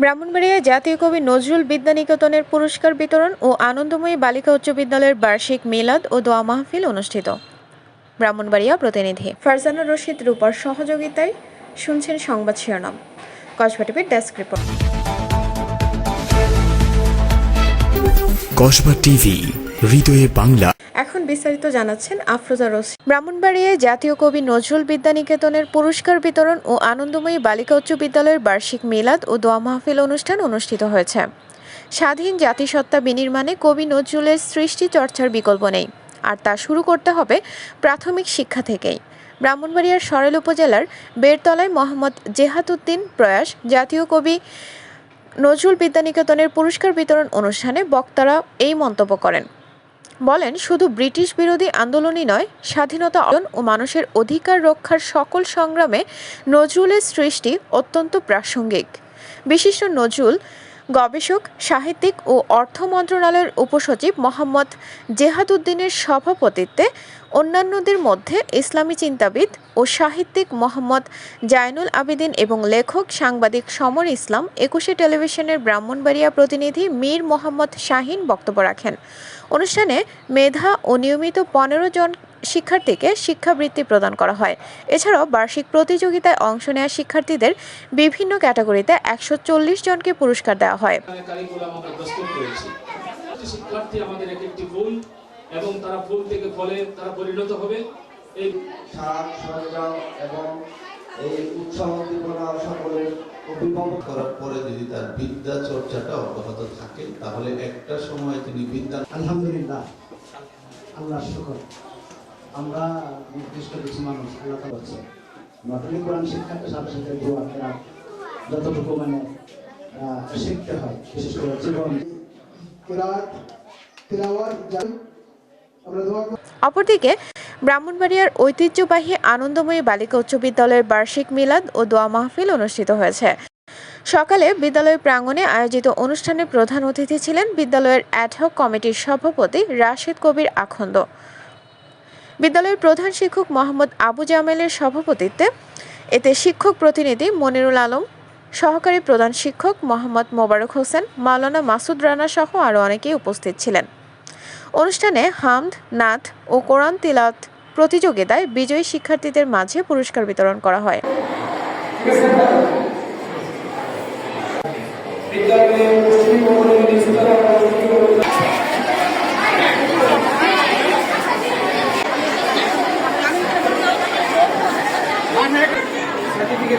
ব্রাহ্মণবাড়িয়ায় জাতীয় কবি নজরুল বিদ্যানিকেতনের পুরস্কার বিতরণ ও আনন্দময়ী বালিকা উচ্চ বিদ্যালয়ের বার্ষিক মিলাদ ও দোয়া মাহফিল অনুষ্ঠিত। ব্রাহ্মণবাড়িয়া প্রতিনিধি ফারজানা রশিদ রূপার সহযোগিতায় শুনছেন সংবাদ শিরোনাম। কসবা টিভির ডেস্ক রিপোর্ট। কসবা টিভি, হৃদয়ে বাংলা। বিস্তারিত জানাচ্ছেন আফরোজা রশিদ ব্রাহ্মণবাড়িয়ায় জাতীয় কবি নজরুল বিদ্যানিকেতনের পুরস্কার বিতরণ ও আনন্দময়ী বালিকা উচ্চ বিদ্যালয়ের বার্ষিক মিলাদ ও দোয়া মাহফিল অনুষ্ঠান অনুষ্ঠিত হয়েছে। স্বাধীন জাতিসত্তা বিনির্মাণে কবি নজরুলের সৃষ্টি চর্চার বিকল্প নেই। আর তা শুরু করতে হবে প্রাথমিক শিক্ষা থেকেই। ব্রাহ্মণবাড়িয়ার সরেল উপজেলার বেরতলায় মোহাম্মদ জেহাতুদ্দিন প্রয়াস, জাতীয় কবি নজরুল বিদ্যানিকেতনের পুরস্কার বিতরণ অনুষ্ঠানে বক্তারা এই মন্তব্য করেন। বলেন, শুধু ব্রিটিশ বিরোধী আন্দোলনই নয়, স্বাধীনতা অর্জন ও মানুষের অধিকার রক্ষার সকল সংগ্রামে নজরুলের সৃষ্টি অত্যন্ত প্রাসঙ্গিক। বিশিষ্ট নজরুল গবেষক, সাহিত্যিক ও অর্থ মন্ত্রণালয়ের উপসচিব মোহাম্মদ জেহাদুদ্দিনের সভাপতিত্বে অন্যান্যদের মধ্যে ইসলামী চিন্তাবিদ ও সাহিত্যিক মোহাম্মদ জায়নুল আবেদিন এবং লেখক, সাংবাদিক সমর ইসলাম একুশে টেলিভিশনের ব্রাহ্মণবাড়িয়া প্রতিনিধি মীর মোহাম্মদ শাহিন বক্তব্য রাখেন। অনুষ্ঠানে মেধা ও নিয়মিত পনেরো জন শিক্ষার্থীকে শিক্ষাবৃত্তি প্রদান করা হয়। এছাড়াও বার্ষিক প্রতিযোগিতায় অংশ নেওয়া শিক্ষার্থীদের বিভিন্ন ক্যাটাগরিতে একশো চল্লিশ জনকে পুরস্কার দেওয়া হয়। এখানে কারিকুলাম আমরা প্রস্তুত করেছি। প্রতি শিক্ষার্থী আমাদের এক একটি ফুল এবং তারা ফুল থেকে ফলে তারা পরিণত হবে। এই সাজ সরঞ্জাম এবং এই উৎসাহ উদ্দীপনা সকলের অভিভাবক করার পরে যদি তার বিদ্যা চর্চাটা অব্যাহত থাকে তাহলে একটা সময় তিনি বিদ্যা আলহামদুলিল্লাহ। আল্লাহ শুকর। আমরা নির্দিষ্ট কিছু মানুষ, আল্লাহ হচ্ছে নটলি কোরআন শিক্ষার সাথে সাথে দোয়া যতটুকু মানে শিখতে হয়, বিশেষ করে জীবন। অপরদিকে, ব্রাহ্মণবাড়িয়ার ঐতিহ্যবাহী আনন্দময়ী বালিকা উচ্চ বিদ্যালয়ের বার্ষিক মিলাদ ও দোয়া মাহফিল অনুষ্ঠিত হয়েছে। সকালে বিদ্যালয় প্রাঙ্গণে আয়োজিত অনুষ্ঠানে প্রধান অতিথি ছিলেন বিদ্যালয়ের অ্যাডহক কমিটির সভাপতি রাশেদ কবির আখন্দ। বিদ্যালয়ের প্রধান শিক্ষক মোহাম্মদ আবু জামেলের সভাপতিত্বে এতে শিক্ষক প্রতিনিধি মনিরুল আলম, সহকারী প্রধান শিক্ষক মোহাম্মদ মোবারক হোসেন, মাওলানা মাসুদ রানা সহ আরও অনেকেই উপস্থিত ছিলেন। অনুষ্ঠানে হামদ নাথ ও কোরআন তিলাত প্রতিযোগিতায় বিজয়ী শিক্ষার্থীদের মাঝে পুরস্কার বিতরণ করা হয়।